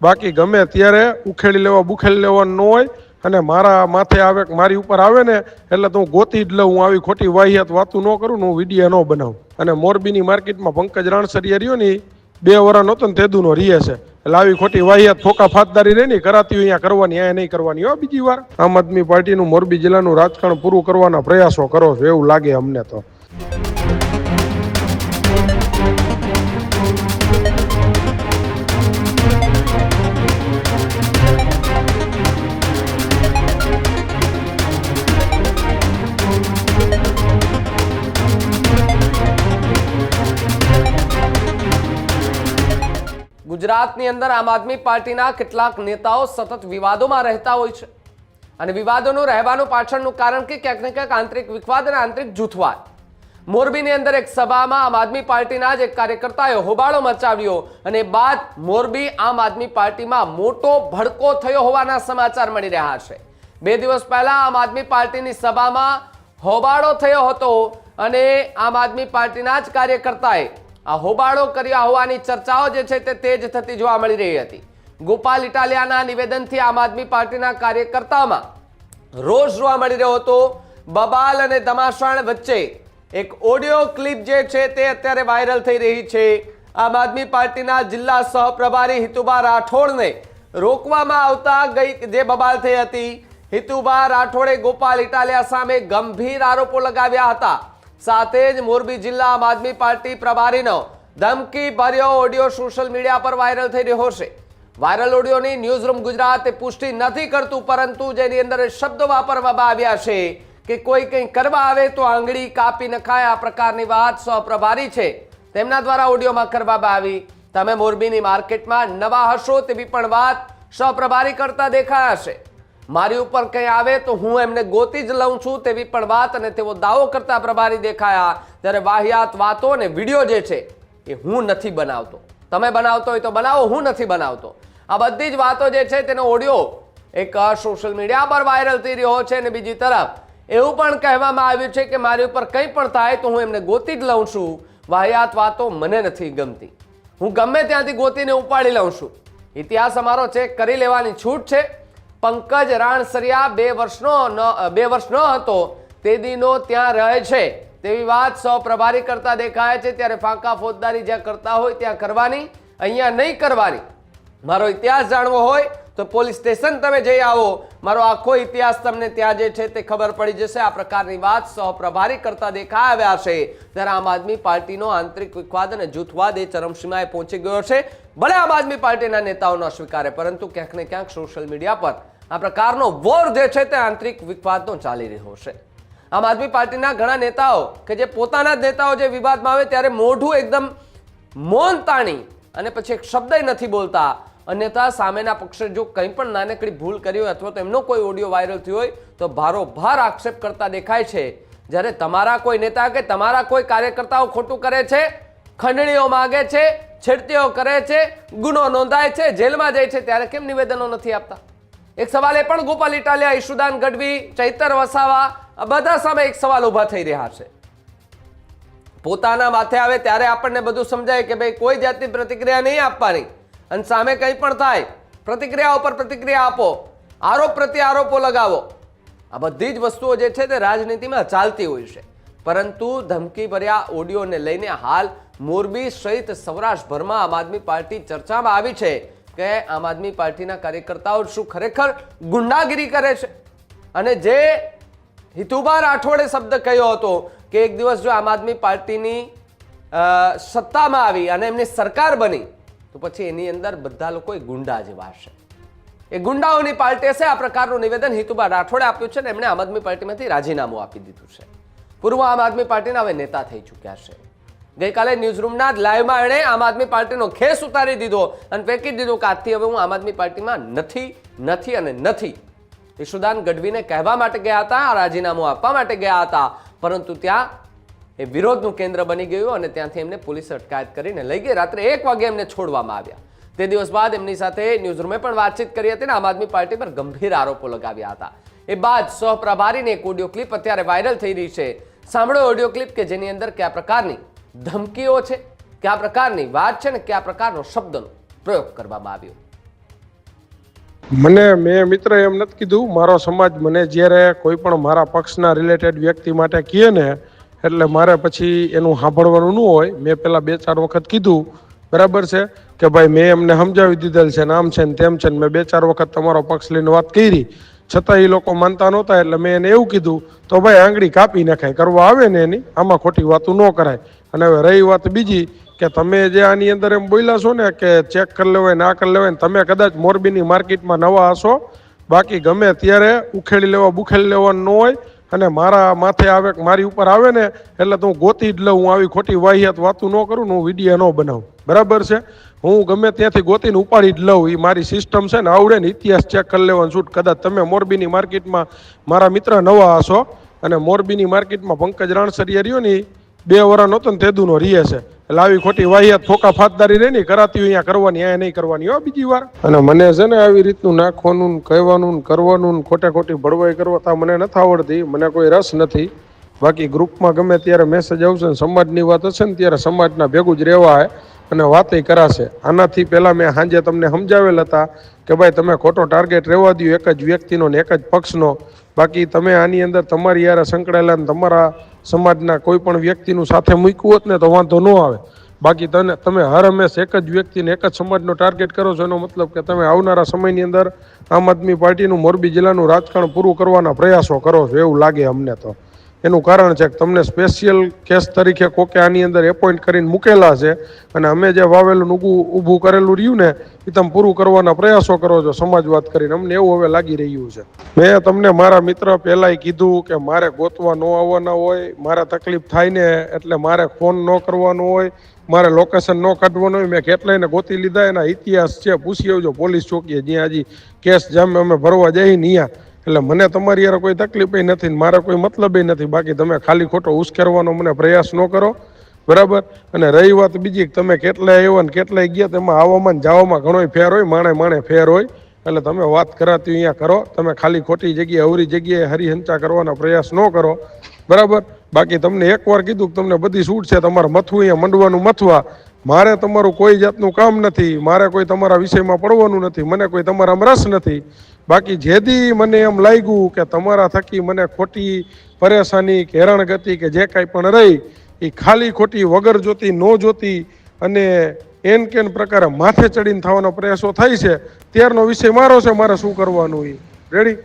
બાકી ગમે ત્યારે ઉખેડી લેવા, બુખેડી લેવાનું ન હોય અને મારા માથે આવે, મારી ઉપર આવે ને, એટલે તો હું ગોતી જ લઉં, હું આવી ખોટી વાહિયાત વાતું ન કરું ને હું વીડિયો ન બનાવું. અને મોરબીની માર્કેટમાં પંકજ રાણસરિયા રહ્યો ને બે વરા નહોતો ને તેદુનો રીએ છે. એટલે આવી ખોટી વાહિયાત, ફોકા ફાતદારી રહી નહીં કરાતી હોય, અહીંયા કરવાની, અહીંયા નહીં કરવાની, હો બીજી વાર. આમ આદમી પાર્ટીનું મોરબી જિલ્લાનું રાજકારણ પૂરું કરવાના પ્રયાસો કરો છો, એવું લાગે અમને તો. ગુજરાતની અંદર આમ આદમી પાર્ટીના કેટલાક નેતાઓ સતત વિવાદોમાં રહેતા હોય છે. અને વિવાદોનું રહેવાનું પાછળનું કારણ કે ક્યાંક ને ક્યાંક આંતરિક વિખવાદ અને આંતરિક જૂથવાદ. મોરબીની અંદર એક સભામાં આમ આદમી પાર્ટીના જ એક કાર્યકર્તાએ હોબાળો મચાવ્યો અને બાદ મોરબી આમ આદમી પાર્ટીમાં મોટો ભડકો થયો હોવાના સમાચાર મળી રહ્યા છે. બે દિવસ પહેલા આમ આદમી પાર્ટીની સભામાં હોબાળો થયો હતો અને આમ આદમી પાર્ટીના જ કાર્યકર્તાએ આ હોબાળો કર્યા હોવાની ચર્ચાઓ જે છે તે તેજ થતી જોવા મળી રહી હતી. ગોપાલ ઇટાલિયાના નિવેદનથી આમ આદમી પાર્ટીના કાર્યકર્તાઓમાં રોષ જોવા મળી રહ્યો હતો. બબાલ અને ધમાસાણ વચ્ચે એક ઓડિયો ક્લિપ જે છે તે અત્યારે વાયરલ થઈ રહી છે. આમ આદમી પાર્ટીના જિલ્લા સહપ્રભારી હિતુબા રાઠોડને રોકવામાં આવતા ગઈ જે બબાલ થઈ હતી. હિતુબા રાઠોડે ગોપાલ ઇટાલિયા સામે ગંભીર આરોપો લગાવ્યા હતા. સાથે જ મોરબી જિલ્લા આમ આદમી પાર્ટી પ્રભારીનો ધમકી ભર્યો ઓડિયો સોશિયલ મીડિયા પર વાયરલ થઈ રહ્યો છે. વાયરલ ઓડિયોની ન્યૂઝરૂમ ગુજરાત પુષ્ટિ નથી કરતું, પરંતુ જેની અંદર શબ્દો વાપરવામાં આવ્યા છે કે કોઈ કંઈ કરવા આવે તો આંગળી કાપી નખાય. આ પ્રકારની વાત સહપ્રભારી છે. તેમના દ્વારા ઓડિયોમાં કરવામાં આવી. તમે મોરબીની માર્કેટમાં નવા હશો તેવી પણ વાત સ્વપ્રભારી કરતા દેખાયા છે. મારી ઉપર કંઈ આવે તો હું એમને ગોતી જ લઉં છું તેવી પણ વાત અને તેઓ દાવો કરતા પ્રભારી દેખાયા. ત્યારે વાહિયાત વાતો અને વીડિયો જે છે એ હું નથી બનાવતો. તમે બનાવતો હોય તો બનાવો, હું નથી બનાવતો. આ બધી જ વાતો જે છે તેનો ઓડિયો એક સોશિયલ મીડિયા પર વાયરલ થઈ રહ્યો છે અને બીજી તરફ એવું પણ કહેવામાં આવ્યું છે કે મારી ઉપર કંઈ પણ થાય તો હું એમને ગોતી જ લઉં છું. વાહિયાત વાતો મને નથી ગમતી. હું ગમે ત્યાંથી ગોતીને ઉપાડી લઉં છું. ઇતિહાસ અમારો ચેક કરી લેવાની છૂટ છે. પંકજ રાણસરિયા બે વર્ષનો બે વર્ષ ન હતો. તે દિનો ત્યાં રહે છે. તેવી વાત સૌ પ્રભારી કરતા દેખાય છે. ત્યારે ફાંકા ફોજદારી જ્યાં કરતા હોય ત્યાં કરવાની, અહીંયા નહીં કરવાની. મારો ઇતિહાસ જાણવો હોય તો પોલીસ સ્ટેશન તમે જઈ આવો. મારો આખો ઇતિહાસ તમને ત્યાં જે છે તે ખબર પડી જશે. આ પ્રકારની વાત સહપ્રભારી કરતા દેખાઈ આવ્યા છે. ત્યારે આમ આદમી પાર્ટીનો આંતરિક વિખવાદ અને જૂથવાદ એ ચરમસીમાએ પહોંચી ગયો છે. ભલે આમ આદમી પાર્ટીના નેતાઓ ન સ્વીકારે પરંતુ ક્યાંક ને ક્યાંક સોશિયલ મીડિયા પર આ પ્રકારનો વોર જે છે તે આંતરિક વિખવાદનો ચાલી રહ્યો છે. આમ આદમી પાર્ટીના ઘણા નેતાઓ કે જે પોતાના જ નેતાઓ જે વિવાદમાં આવે ત્યારે મોઢું એકદમ મૌન તાણી અને પછી એક શબ્દ નથી બોલતા. અન્યથા સામેના પક્ષે જો કંઈ પણ નાનકડી ભૂલ કરી હોય અથવા તો એમનો કોઈ ઓડિયો વાયરલ થયો હોય, તો ભારોભાર આક્ષેપ કરતા દેખાય છે. જ્યારે તમારા કોઈ નેતા કે તમારા કોઈ કાર્યકર્તાઓ ખોટું કરે છે, ખંડણીઓ માગે છે, છેડતીઓ કરે છે, ગુનો નોંધાય છે, જેલમાં જાય છે, ત્યારે કેમ નિવેદનો નથી આપતા? એક સવાલ એ પણ ગોપાલ ઇટાલિયા, ઈશુદાન ગઢવી, ચૈતર વસાવા બધા સામે એક સવાલ ઊભા થઈ રહ્યા છે. પોતાના માથે આવે ત્યારે આપણને બધું સમજાય કે ભાઈ કોઈ જાતની પ્રતિક્રિયા નહીં આપવાની. અને સામે કંઈ પણ થાય, પ્રતિક્રિયા ઉપર પ્રતિક્રિયા આપો, આરોપ પ્રત્યે આરોપો લગાવો. આ બધી જ વસ્તુઓ જે છે તે રાજનીતિમાં ચાલતી હોય છે. પરંતુ ધમકીભર્યા ઓડિયોને લઈને હાલ મોરબી સહિત સૌરાષ્ટ્રભરમાં આમ આદમી પાર્ટી ચર્ચામાં આવી છે કે આમ આદમી પાર્ટીના કાર્યકર્તાઓ શું ખરેખર ગુંડાગીરી કરે છે? અને જે હિતુબા રાઠોડે શબ્દ કહ્યો હતો કે એક દિવસ જો આમ આદમી પાર્ટીની સત્તામાં આવી અને એમની સરકાર બની તો પછી એની અંદર બધા લોકો એ ગુંડા જેવા હશે. એ ગુંડાઓની પાર્ટી હશે આ પ્રકારનું નિવેદન હિતુબા રાઠોડે આપ્યું છે ને એમણે આમ આદમી પાર્ટીમાંથી રાજીનામું આપી દીધું છે. પૂર્વ આમ આદમી પાર્ટીના હવે નેતા થઈ ચૂક્યા છે. ગઈકાલે ન્યૂઝરૂમના જ લાઈવમાં એણે આમ આદમી પાર્ટીનો ખેસ ઉતારી દીધો અને ફેંકી દીધું કે આજથી હવે હું આમ આદમી પાર્ટીમાં નથી નથી અને નથી. ઈશુદાન ગઢવીને કહેવા માટે ગયા હતા, રાજીનામું આપવા માટે ગયા હતા, પરંતુ ત્યાં એ વિરોધનું કેન્દ્ર બની ગયું અને ત્યાંથી એમને પોલીસે અટકાયત કરીને લઈ ગઈ. રાત્રે એક વાગે એમને છોડવામાં આવ્યા. તે દિવસ બાદ એમની સાથે ન્યૂઝરૂમે પણ વાતચીત કરી હતી ને આમ આદમી પાર્ટી પર ગંભીર આરોપો લગાવ્યા હતા. એ બાદ સહપ્રભારીની એક ઓડિયો ક્લિપ અત્યારે વાયરલ થઈ રહી છે. સાંભળો ઓડિયો ક્લિપ કે જેની અંદર કયા પ્રકારની ધમકીઓ છે, કયા પ્રકારની વાત છે ને કયા પ્રકારનો શબ્દનો પ્રયોગ કરવામાં આવ્યો. મને, મેં મિત્ર એમ નથી કીધું, મારો સમાજ મને જ્યારે કોઈ પણ મારા પક્ષના રિલેટેડ વ્યક્તિ માટે કહે ને એટલે મારે પછી એનું સાંભળવાનું ન હોય. મેં પેલા બે ચાર વખત કીધું. બરાબર છે? કે ભાઈ, મેં એમને સમજાવી દીધેલ છે ને આમ છે ને તેમ છે ને મેં બે ચાર વખત તમારો પક્ષ લઈને વાત કરી. છતાં એ લોકો માનતા નહોતા એટલે મેં એને એવું કીધું, તો ભાઈ, આંગળી કાપી નાખાય, કરવા આવે ને એની? આમાં ખોટી વાતું ન કરાય. અને હવે રહી વાત બીજી, કે તમે જે આની અંદર એમ બોલ્યા છો ને કે ચેક કરી લેવાય ના કરી લેવાય ને તમે કદાચ મોરબીની માર્કેટમાં નવા હશો, બાકી ગમે ત્યારે ઉખેડી લેવા, બુખેડી લેવાનું ન હોય અને મારા માથે આવે, મારી ઉપર આવે ને, એટલે તો હું ગોતી જ લઉં, હું આવી ખોટી વાહિયાત વાતું ન કરું ને હું વીડિયો ન બનાવું. બરાબર છે? હું ગમે ત્યાંથી ગોતીને ઉપાડી જ લઉં એ મારી સિસ્ટમ છે ને, આવડે ને ઇતિહાસ ચેક કરી લેવાનું છૂટ. કદાચ તમે મોરબીની માર્કેટમાં મારા મિત્ર નવા હશો અને મોરબીની માર્કેટમાં પંકજ રાણસરિયા રહ્યો ને બે વરા નહોતો ને તેદુનો રીએ છે. એટલે આવી ખોટી વાહિયાત ફોકા ફાતદારી રહી ને કરાતી હોય અહીંયા કરવાની, અહીંયા નહીં કરવાની, હો, બીજી વાર. અને મને છે ને આવી રીતનું નાખવાનું કહેવાનું કરવાનું ખોટે ખોટી ભળવાઈ કરવા તા મને નથી આવડતી, મને કોઈ રસ નથી. બાકી ગ્રુપમાં ગમે ત્યારે મેસેજ આવશે ને સમાજની વાત હશે ને ત્યારે સમાજના ભેગું જ રહેવા હે અને વાતય કરાશે. આનાથી પહેલાં મેં સાંજે તમને સમજાવેલ હતા કે ભાઈ તમે ખોટો ટાર્ગેટ રહેવા દો એક જ વ્યક્તિનો ને એક જ પક્ષનો. બાકી તમે આની અંદર તમારી યારે સંકળાયેલા ને તમારા સમાજના કોઈ પણ વ્યક્તિનું સાથે મૂક્યું હોત ને તો વાંધો ન આવે. બાકી તને તમે હર હંમેશ એક જ વ્યક્તિને એક જ સમાજનો ટાર્ગેટ કરો છો, એનો મતલબ કે તમે આવનારા સમયની અંદર આમ આદમી પાર્ટીનું મોરબી જિલ્લાનું રાજકારણ પૂરું કરવાના પ્રયાસો કરો છો, એવું લાગે અમને તો. એનું કારણ છે કે તમને સ્પેશિયલ કેસ તરીકે કોકે આની અંદર એપોઇન્ટ કરીને મૂકેલા છે અને અમે જે વાવેલું ઊભું ઊભું કરેલું રહ્યું ને એ તમે પૂરું કરવાના પ્રયાસો કરો છો સમાજવાદ કરીને. અમને એવું હવે લાગી રહ્યું છે. મેં તમને મારા મિત્ર પહેલાંય કીધું કે મારે ગોતવા ન આવવાના હોય, મારે તકલીફ થાય ને, એટલે મારે ફોન ન કરવાનો હોય, મારે લોકેશન ન કાઢવાનું હોય, મેં કેટલાયને ગોતી લીધા, એના ઇતિહાસ છે. પૂછી આવજો પોલીસ ચોકીએ જ્યાં હજી કેસ જામે અમે ભરવા જઈએ ને ત્યાં એટલે મને તમારી યાર કોઈ તકલીફ નથી મારા કોઈ મતલબ નથી. બાકી તમે ખાલી ખોટો ઉશ્કેરવાનો મને પ્રયાસ ન કરો. બરાબર? અને રહી વાત બીજી તમે કેટલાય આવ્યા ને કેટલાય ગયા, તેમાં આવવામાં જવામાં ઘણોય ફેર હોય, માણે માણે ફેર હોય. એટલે તમે વાત કરાતી અહીંયા કરો. તમે ખાલી ખોટી જગ્યાએ, અવરી જગ્યાએ હરિહંચા કરવાનો પ્રયાસ ન કરો. બરાબર? બાકી તમને એકવાર કીધું કે તમને બધી છૂટ છે, તમારે મથવું અહીંયા મંડવાનું મથવા. મારે તમારું કોઈ જાતનું કામ નથી, મારે કોઈ તમારા વિષયમાં પડવાનું નથી, મને કોઈ તમારામાં રસ નથી. બાકી જેથી મને એમ લાગ્યું કે તમારા થકી મને ખોટી પરેશાની કે હેરાનગતિ કે જે કાંઈ પણ રહી એ ખાલી ખોટી વગર જોતી, ન જોતી અને એન કેન પ્રકારે માથે ચડીને થવાનો પ્રયાસો થાય છે, ત્યારનો વિષય મારો છે, મારે શું કરવાનું એ રેડી